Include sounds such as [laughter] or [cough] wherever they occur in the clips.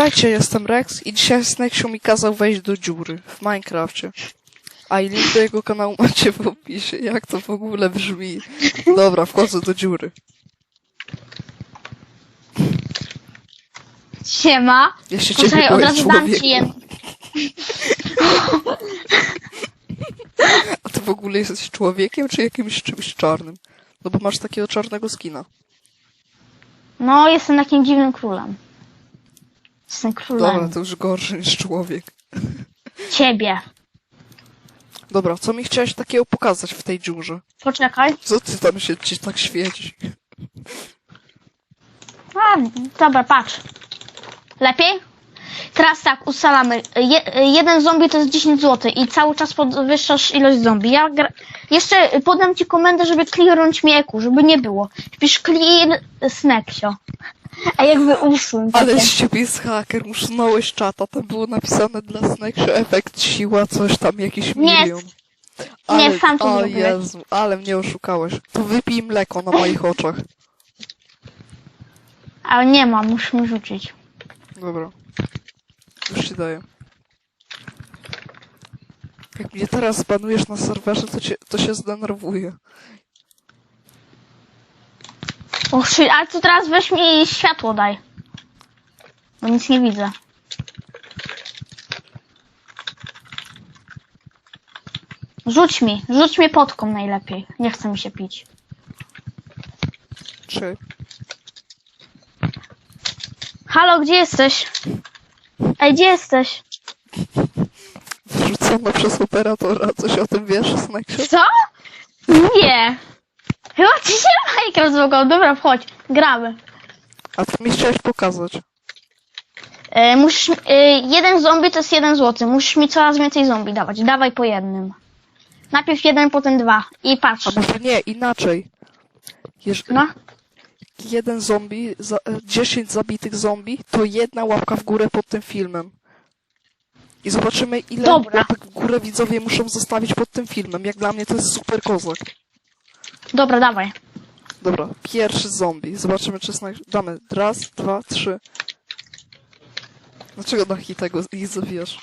Witajcie, jestem Rex i dzisiaj Sneksiu mi kazał wejść do dziury w Minecrafcie. A i link do jego kanału macie w opisie. Jak to w ogóle brzmi? Dobra, wchodzę do dziury. Siema. Ja się ciebie Poczekaj, od boję, razu dam człowieku. ci je. A ty w ogóle jesteś człowiekiem czy jakimś czymś czarnym? No bo masz takiego czarnego skina. No, jestem takim dziwnym królem. Jestem królem. Dobra, to już gorszy niż człowiek. Ciebie. Dobra, co mi chciałeś takiego pokazać w tej dziurze? Poczekaj. Co ty tam się ci tak świeci? A, dobra, patrz. Lepiej? Teraz tak, ustalamy. Je, jeden zombie to jest 10 zł i cały czas podwyższasz ilość zombie. Ja gra... Jeszcze podam ci komendę, żeby clearnąć mieku, żeby nie było. Wpisz clear snacksio. A jakby usuń. Ale z ciebie jest haker, usunąłeś czata, tam było napisane dla Snakesha efekt siła, coś tam, jakiś Nie, milion. Ale, sam to o zrobiłeś. Jezu, ale mnie oszukałeś. To wypij mleko na moich oczach. Ale nie mam, muszę mi rzucić. Dobra. Już ci daję. Jak mnie teraz zbanujesz na serwerze, to, cię, to się zdenerwuję. O, shit, ale to teraz weź mi światło daj. Bo nic nie widzę. Rzuć mi, rzuć mnie podką najlepiej. Nie chce mi się pić. Czy? Halo, gdzie jesteś? Ej, gdzie jesteś? Wrzucono przez operatora. Coś o tym wiesz? Co? Nie. Chyba ci się Minecraft złogał. Dobra, wchodź, gramy. A ty mi chciałeś pokazać. E, musisz, e, jeden zombie to jest jeden złoty. Musisz mi coraz więcej zombie dawać. Dawaj po jednym. Najpierw jeden, potem dwa. I patrz. A może nie, inaczej. Jeżeli No. jeden zombie, za, e, 10 zabitych zombie, to jedna łapka w górę pod tym filmem. I zobaczymy, ile Dobra. łapek w górę widzowie muszą zostawić pod tym filmem. Jak dla mnie to jest super kozak. Dobra, dawaj. Dobra, pierwszy zombie. Zobaczymy, czy znak... Damy raz, dwa, trzy. Dlaczego na hita go ich zawijasz?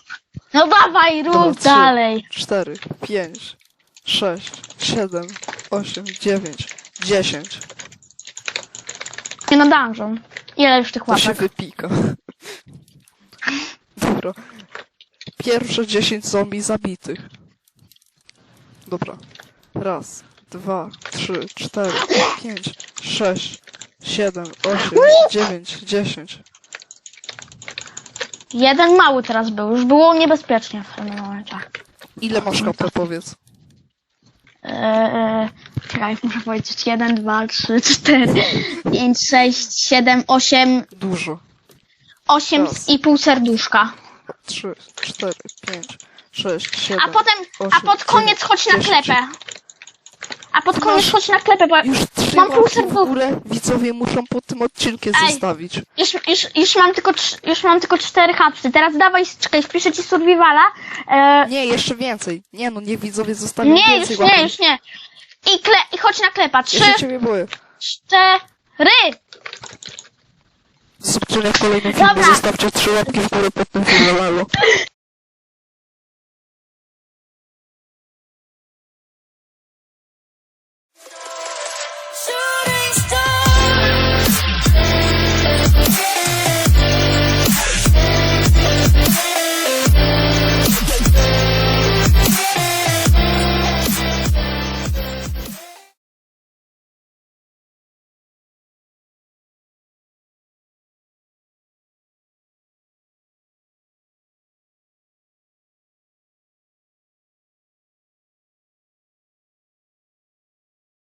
No dawaj, Dobra, rób trzy, dalej. cztery, pięć, sześć, siedem, osiem, dziewięć, dziesięć. Nie na dungeon. Ile już tych To się łapek? wypika. [laughs] Dobra. Pierwsze 10 zombie zabitych. Dobra. Raz, dwa, trzy, cztery, pięć, sześć, siedem, osiem, dziewięć, dziesięć. Jeden mały teraz był. Już było niebezpiecznie w tym momencie. Ile masz HP, powiedz? Eee, czekaj, muszę powiedzieć. Jeden, dwa, trzy, cztery, pięć, sześć, siedem, osiem, Dużo. osiem Raz. i pół serduszka. Trzy, cztery, pięć, sześć, siedem, A potem, a osiem, pod koniec dziewięć, chodź na dziesięć. klepę. A pod koniec masz- chodź na klepę, bo Już trzy mam pół łapki w serducha. górę widzowie muszą pod tym odcinkiem Ej. zostawić. Już, już, już, mam tylko, trz- już mam tylko cztery hapsy. Teraz dawaj, czekaj, wpiszę ci survivala. E, Nie, jeszcze więcej. Nie no, niech widzowie zostawią nie, już więcej nie, łapek. już nie. I, kle, I chodź na klepa. Trzy, ciebie cztery. Subskrypcja w kolejnym filmie. Dobra. Zostawcie trzy łapki w górę pod tym filmem. [laughs]